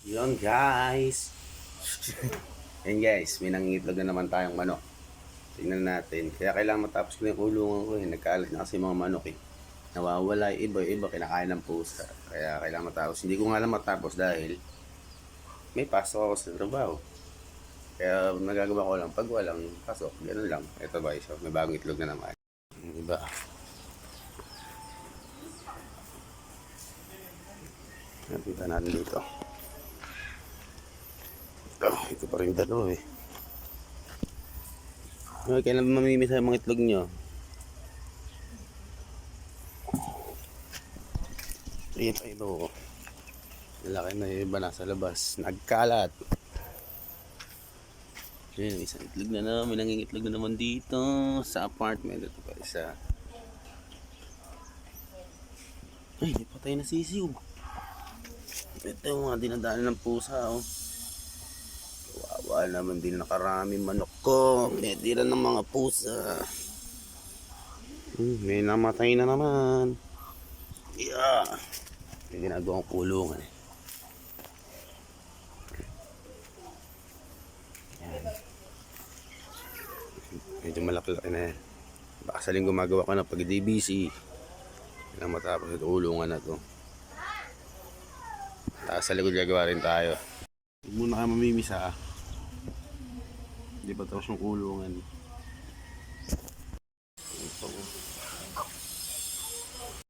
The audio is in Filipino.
Yun guys. Yan guys, may nangingitlog na naman tayong manok. Tingnan natin. Kaya kailangan matapos ko na yung kulungan ko eh. Nagkaalat na kasi mga manok eh. Nawawala yung iba, iba kinakain ng pusa. Kaya kailangan matapos. Hindi ko nga lang matapos dahil may pasok ako sa trabaho. Kaya nagagawa ko lang pag walang pasok, ganun lang. Ito guys, oh, may bagong itlog na naman. Yung Iba. Nakita natin dito. Oh, ito pa rin dalawa eh. Okay, kailan mamimisa yung mga itlog nyo? Ayan pa ito. oh. Malaki na yung iba nasa labas. Nagkalat. Ayan, isang itlog na naman. May nangingitlog na naman dito sa apartment. Ito pa isa. Ay, may patay na sisiw. Ito yung mga dinadaanan ng pusa, oh. Kawawa naman din nakarami manok ko. Medira ng mga pusa. Hmm, may namatay na naman. Yeah. May ginagawang kulungan eh. Medyo malaki-laki na yan. Baka saling gumagawa ko na pag DBC. Kailangan matapos ito ulungan na to. Tapos sa likod gagawa rin tayo. Huwag muna kayo mamimisa ah. Di ba tapos yung kulungan? Ito.